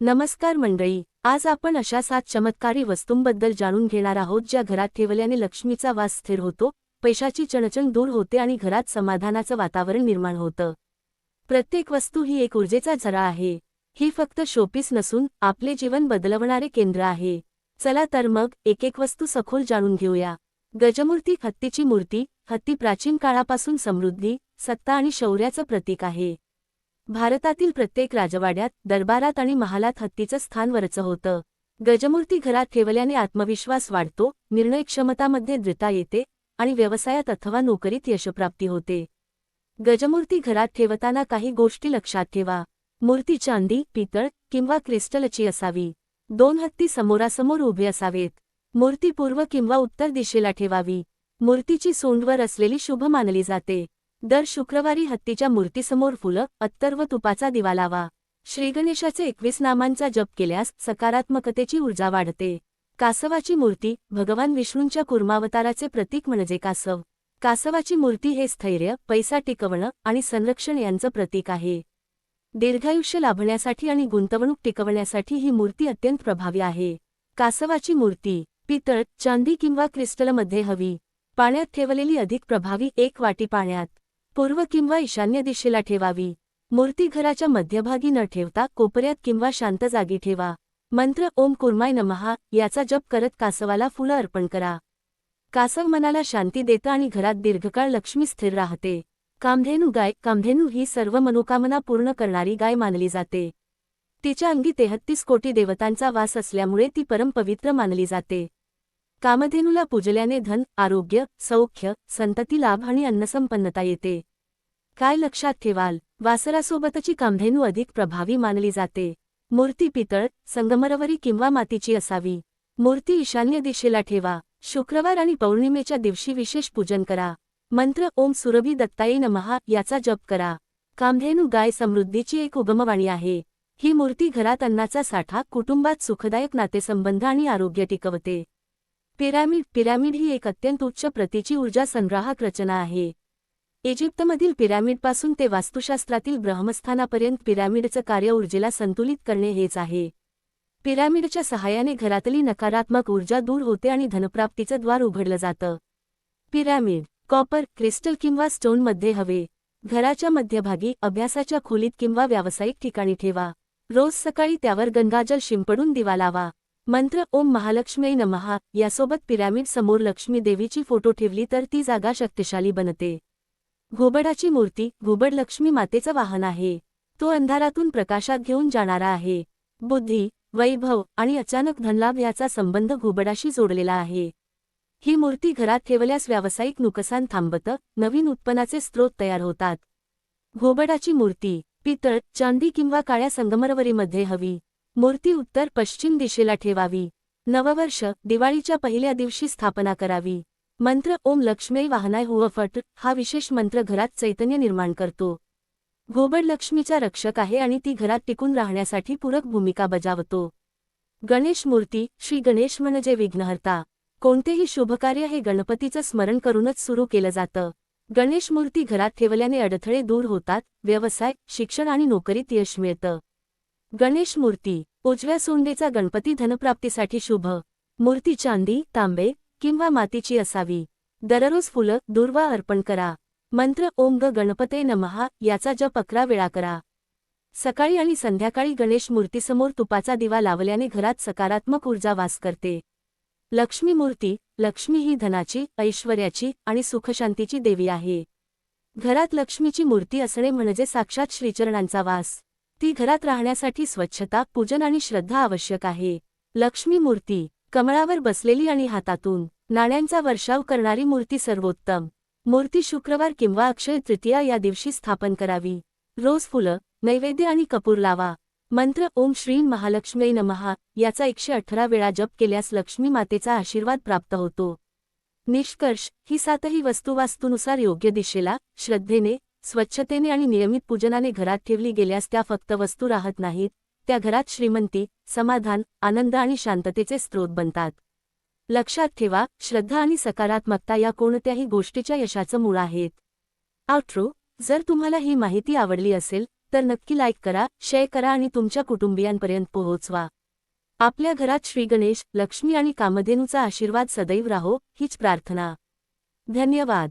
नमस्कार मंडळी आज आपण अशा सात चमत्कारी वस्तूंबद्दल जाणून घेणार आहोत ज्या घरात ठेवल्याने लक्ष्मीचा वास स्थिर होतो पैशाची चणचण दूर होते आणि घरात समाधानाचं वातावरण निर्माण होतं. प्रत्येक वस्तू ही एक ऊर्जेचा झरा आहे. ही फक्त शोपीस नसून आपले जीवन बदलवणारे केंद्र आहे. चला तर मग एक एक वस्तू सखोल जाणून घेऊया. गजमूर्ती हत्तीची मूर्ती हत्ती प्राचीन काळापासून समृद्धी सत्ता आणि शौर्याचं प्रतीक आहे. भारतातील प्रत्येक राजवाड्यात दरबारात आणि महालात हत्तीचं स्थान वरचं होतं. गजमूर्ती घरात ठेवल्याने आत्मविश्वास वाढतो निर्णय क्षमतामध्ये दृढता येते आणि व्यवसायात अथवा नोकरीत यशप्राप्ती होते. गजमूर्ती घरात ठेवताना काही गोष्टी लक्षात ठेवा. मूर्ती चांदी पितळ किंवा क्रिस्टलची असावी. दोन हत्ती समोरासमोर उभे असावेत. मूर्ती पूर्व किंवा उत्तर दिशेला ठेवावी. मूर्तीची सोंडवर असलेली शुभ मानली जाते. दर शुक्रवारी हत्तीच्या मूर्तीसमोर फुलं अत्तर व तुपाचा दिवा लावा. श्रीगणेशाचे एकवीस नामांचा जप केल्यास सकारात्मकतेची ऊर्जा वाढते. कासवाची मूर्ती भगवान विष्णूंच्या कुर्मावताराचे प्रतीक म्हणजे कासव. कासवाची मूर्ती हे स्थैर्य पैसा टिकवणं आणि संरक्षण यांचं प्रतीक आहे. दीर्घायुष्य लाभण्यासाठी आणि गुंतवणूक टिकवण्यासाठी ही मूर्ती अत्यंत प्रभावी आहे. कासवाची मूर्ती पितळ चांदी किंवा क्रिस्टलमध्ये हवी. पाण्यात ठेवलेली अधिक प्रभावी एक वाटी पाण्यात. पूर्व किंवा ईशान्य दिशेला ठेवावी. मूर्ती घराच्या मध्यभागी न ठेवता कोपऱ्यात किंवा शांत जागी ठेवा. मंत्र ओम कुर्माय नमहा याचा जप करत कासवाला फुलं अर्पण करा. कासव मनाला शांती देतं आणि घरात दीर्घकाळ लक्ष्मी स्थिर राहते. कामधेनू गाय कामधेनू ही सर्व मनोकामना पूर्ण करणारी गाय मानली जाते. तिच्या अंगी तेहत्तीस कोटी देवतांचा वास असल्यामुळे ती परमपवित्र मानली जाते. कामधेनूला पूजल्याने धन आरोग्य सौख्य संतती लाभ आणि अन्नसंपन्नता येते. काय लक्षात ठेवाल? वासरासोबतची कामधेनू अधिक प्रभावी मानली जाते. मूर्ती पितळ संगमरवरी किंवा मातीची असावी. मूर्ती ईशान्य दिशेला ठेवा. शुक्रवार आणि पौर्णिमेच्या दिवशी विशेष पूजन करा. मंत्र ओम सुरभी दत्ताये नमहा याचा जप करा. कामधेनू गाय समृद्धीची एक उगमवाणी आहे. ही मूर्ती घरात अन्नाचा साठा कुटुंबात सुखदायक नातेसंबंध आणि आरोग्य टिकवते. पिरॅमिड पिरॅमिड ही एक अत्यंत उच्च प्रतीची ऊर्जा संग्राहक रचना आहे. इजिप्तमधील पिरॅमिडपासून ते वास्तुशास्त्रातील ब्रह्मस्थानापर्यंत पिरॅमिडचं कार्य ऊर्जेला संतुलित करणे हेच आहे. पिरॅमिडच्या सहाय्याने घरातली नकारात्मक ऊर्जा दूर होते आणि धनप्राप्तीचं द्वार उघडलं जातं. पिरॅमिड कॉपर क्रिस्टल किंवा स्टोनमध्ये हवे. घराच्या मध्यभागी अभ्यासाच्या खोलीत किंवा व्यावसायिक ठिकाणी ठेवा. रोज सकाळी त्यावर गंगाजल शिंपडून दिवा लावा. मंत्र ओम महालक्ष्मी नमहा यासोबत पिरॅमिड समोर लक्ष्मी देवीची फोटो ठेवली तर ती जागा शक्तिशाली बनते. घोबडाची मूर्ती घोबड लक्ष्मी मातेचं वाहन आहे. तो अंधारातून प्रकाशात घेऊन जाणारा आहे. बुद्धी वैभव आणि अचानक धनलाभ याचा संबंध घोबडाशी जोडलेला आहे. ही मूर्ती घरात ठेवल्यास व्यावसायिक नुकसान थांबतं नवीन उत्पन्नाचे स्रोत तयार होतात. घोबडाची मूर्ती पितळ चांदी किंवा काळ्या संगमरवरीमध्ये हवी. मूर्ती उत्तर पश्चिम दिशेला ठेवावी. नववर्ष दिवाळीच्या पहिल्या दिवशी स्थापना करावी. मंत्र ओम लक्ष्मी वाहनाय हुवफट हा विशेष मंत्र घरात चैतन्य निर्माण करतो. घोबड लक्ष्मीचा रक्षक आहे आणि ती घरात टिकून राहण्यासाठी पूरक भूमिका बजावतो. गणेश मूर्ती श्री गणेश म्हणजे विघ्नहर्ता. कोणतेही शुभकार्य हे गणपतीचं स्मरण करूनच सुरू केलं जातं. गणेश मूर्ती घरात ठेवल्याने अडथळे दूर होतात व्यवसाय शिक्षण आणि नोकरीत यश मिळतं. गणेश मूर्ती उजव्या सोंडेचा गणपती धनप्राप्तीसाठी शुभ. मूर्ती चांदी तांबे किंवा मातीची असावी. दररोज फुलं दुर्वा अर्पण करा. मंत्र ओम ग गणपते नमहा याचा जप अकरा वेळा करा. सकाळी आणि संध्याकाळी गणेश मूर्तीसमोर तुपाचा दिवा लावल्याने घरात सकारात्मक ऊर्जा वास करते. लक्ष्मी मूर्ती लक्ष्मी ही धनाची ऐश्वर्याची आणि सुखशांतीची देवी आहे. घरात लक्ष्मीची मूर्ती असणे म्हणजे साक्षात श्रीचरणांचा वास. ती घरात राहण्यासाठी स्वच्छता पूजन आणि श्रद्धा आवश्यक आहे. लक्ष्मी मूर्ती कमळावर बसलेली आणि हातातून नाण्यांचा वर्षाव करणारी मूर्ती सर्वोत्तम. मूर्ती शुक्रवार किंवा अक्षय तृतीया या दिवशी स्थापन करावी. रोज फुलं नैवेद्य आणि कपूर लावा. मंत्र ओम श्री महालक्ष्मी नमहा याचा एकशे अठरा वेळा जप केल्यास लक्ष्मी मातेचा आशीर्वाद प्राप्त होतो. निष्कर्ष ही सातही वस्तू वास्तूनुसार योग्य दिशेला श्रद्धेने स्वच्छतेने आणि नियमित पूजनाने घरात ठेवली गेल्यास त्या फक्त वस्तू राहत नाहीत त्या घरात श्रीमंती समाधान आनंद आणि शांततेचे स्रोत बनतात. लक्षात ठेवा श्रद्धा आणि सकारात्मकता या कोणत्याही गोष्टीच्या यशाचं मूळ आहेत. आउट्रो जर तुम्हाला ही माहिती आवडली असेल तर नक्की लाईक करा शेअर करा आणि तुमच्या कुटुंबियांपर्यंत पोहोचवा. आपल्या घरात श्री गणेश लक्ष्मी आणि कामधेनूचा आशीर्वाद सदैव राहो हीच प्रार्थना. धन्यवाद.